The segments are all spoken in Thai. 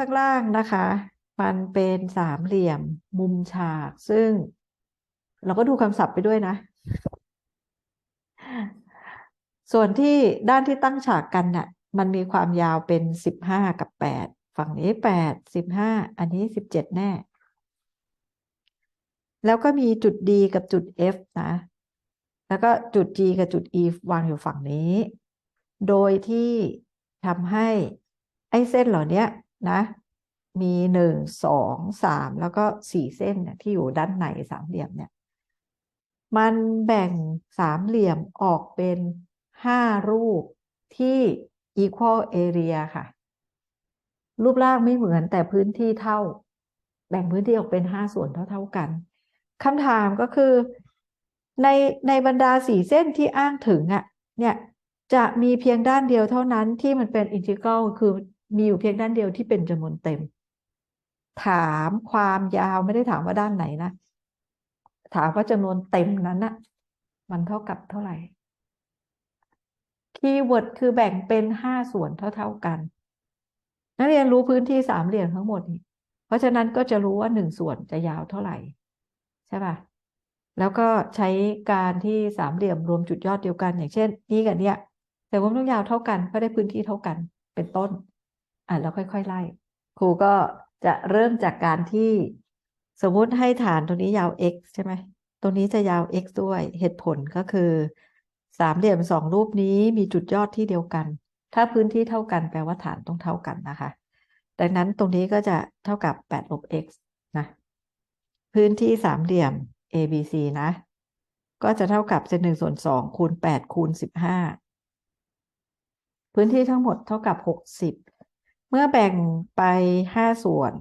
ข้างล่างนะคะ มันเป็นสามเหลี่ยมมุมฉาก ซึ่งเราก็ดูคำศัพท์ไปด้วยนะ ส่วนที่ด้านที่ตั้งฉากกันน่ะ มันมีความยาวเป็นสิบห้ากับแปดฝั่งนี้แปดสิบห้าอันนี้สิบเจ็ดแน่ แล้วก็มีจุด D กับจุด F นะ แล้วก็จุด G กับจุด E วางอยู่ฝั่งนี้ โดยที่ทำให้ไอ้เส้นเหล่านี้นะ มีหนึ่งสองสามแล้วก็สี่เส้นเนี่ยที่อยู่ด้านในสามเหลี่ยมเนี่ย มันแบ่งสามเหลี่ยมออกเป็นห้ารูปที่ equal area ค่ะ รูปร่างไม่เหมือนแต่พื้นที่เท่า แบ่งพื้นที่ออกเป็นห้าส่วนเท่า ๆกันคำถามก็คือในในบรรดาสี่เส้นที่อ้างถึงอะ่ะเนี่ยจะมีเพียงด้านเดียวเท่านั้นที่มันเป็นอินทิกรัลคือมีอยู่เพียงด้านเดียวที่เป็นจำนวนเต็ม ถามความยาวไม่ได้ถามว่าด้านไหนนะ ถามว่าจำนวนเต็มนั้นน่ะมันเท่ากับเท่าไหร่ คีย์เวิร์ดคือแบ่งเป็นห้าส่วนเท่า ๆกัน นักเรียนรู้พื้นที่สามเหลี่ยมทั้งหมดนี่เพราะฉะนั้นก็จะรู้ว่าหนึ่งส่วนจะยาวเท่าไหร่ ใช่ป่ะ แล้วก็ใช้การที่สามเหลี่ยมรวมจุดยอดเดียวกันอย่างเช่น นี้กับเนี้ยแต่ว่าต้องยาวเท่ากันก็ได้พื้นที่เท่ากันเป็นต้น อะแล้วค่อย ๆ ไล่ครูก็ จะเริ่มจากการที่สมมุติให้ฐานตรงนี้ยาว x ใช่ไหมตรงนี้จะยาว x ด้วยเหตุผลก็คือสามเหลี่ยมสองรูปนี้มีจุดยอดที่เดียวกัน ถ้าพื้นที่เท่ากันแปลว่าฐานต้องเท่ากันนะคะ ดังนั้นตรงนี้ก็จะเท่ากับ8ลบ x นะ พื้นที่สามเหลี่ยม ABC นะ ก็จะเท่ากับเศษหนึ่งส่วนสองคูณแปดคูณสิบห้าพื้นที่ทั้งหมดเท่ากับหกสิบ เมื่อแบ่งไปห้าส่วน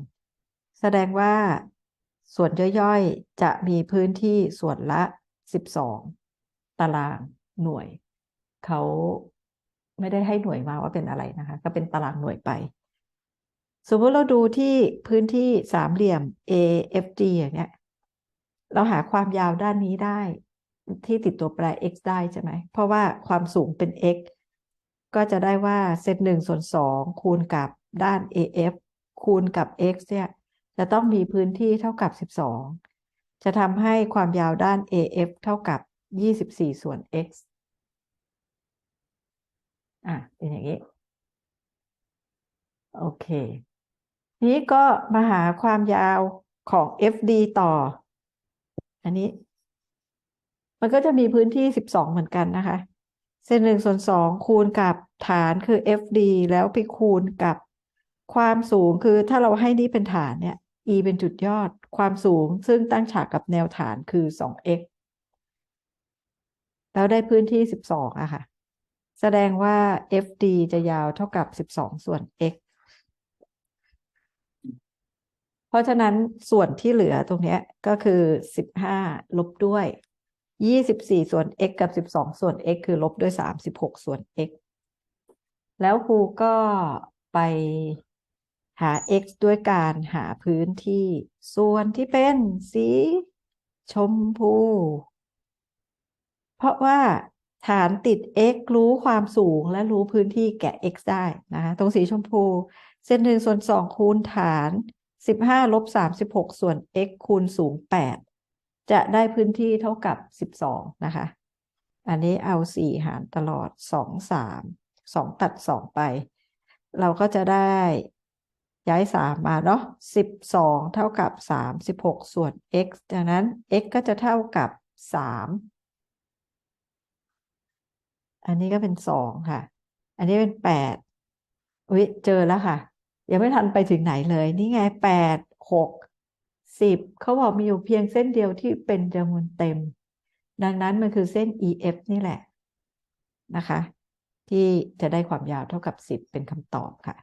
แสดงว่าส่วนย่อยๆ จะมีพื้นที่ส่วนละสิบสองตารางหน่วย เขาไม่ได้ให้หน่วยมาว่าเป็นอะไรนะคะ ก็เป็นตารางหน่วยไป สมมติเราดูที่พื้นที่สามเหลี่ยม AFG อย่างเงี้ย เราหาความยาวด้านนี้ได้ ที่ติดตัวแปร x ได้ใช่ไหม เพราะว่าความสูงเป็น x ก็จะได้ว่าเซตหนึ่งส่วนสองคูณกับ ด้าน AF คูณกับ x เนี่ยจะต้องมีพื้นที่เท่ากับสิบสองจะทำให้ความยาวด้าน AF เท่ากับยี่สิบสี่ส่วน x อะเป็นอย่างนี้ โอเค นี้ก็มาหาความยาวของ FD ต่อ อันนี้ มันก็จะมีพื้นที่สิบสองเหมือนกันนะคะ เส้นหนึ่งส่วนสองคูณกับฐานคือ FD แล้วไปคูณกับ ความสูงคือถ้าเราให้นี่เป็นฐานเนี่ย E เป็นจุดยอด ความสูงซึ่งตั้งฉากกับแนวฐานคือ 2x แล้วได้พื้นที่ 12อะค่ะ แสดงว่า FD จะยาวเท่ากับ 12 ส่วน x เพราะฉะนั้นส่วนที่เหลือตรงนี้ก็คือ 15 ลบด้วย 24 ส่วน x กับ 12 ส่วน x คือลบด้วย 36 ส่วน x แล้วครูก็ไป หา x ด้วยการหาพื้นที่ ส่วนที่เป็นสี ชมพู เพราะว่าฐานติด x รู้ความสูงและรู้พื้นที่แก่ x ได้นะคะตรงสีชมพู เส้นหนึ่งส่วนสองคูณฐานสิบห้าลบสามสิบหกส่วน x คูณสูงแปดจะได้พื้นที่เท่ากับสิบสองนะคะ อันนี้เอาสี่หารตลอดสองสามสองตัดสองไป เราก็จะได้ ย้ายสามมาเนาะสิบสองเท่ากับสามสิบหกส่วน x ดังนั้น x ก็จะเท่ากับสามอันนี้ก็เป็นสองค่ะ อันนี้เป็นแปดอุ้ยเจอแล้วค่ะ ยังไม่ทันไปถึงไหนเลย นี่ไงแปดหกสิบเขาบอกมีอยู่เพียงเส้นเดียวที่เป็นจำนวนเต็ม ดังนั้นมันคือเส้น EF นี่แหละนะคะ ที่จะได้ความยาวเท่ากับสิบเป็นคำตอบค่ะ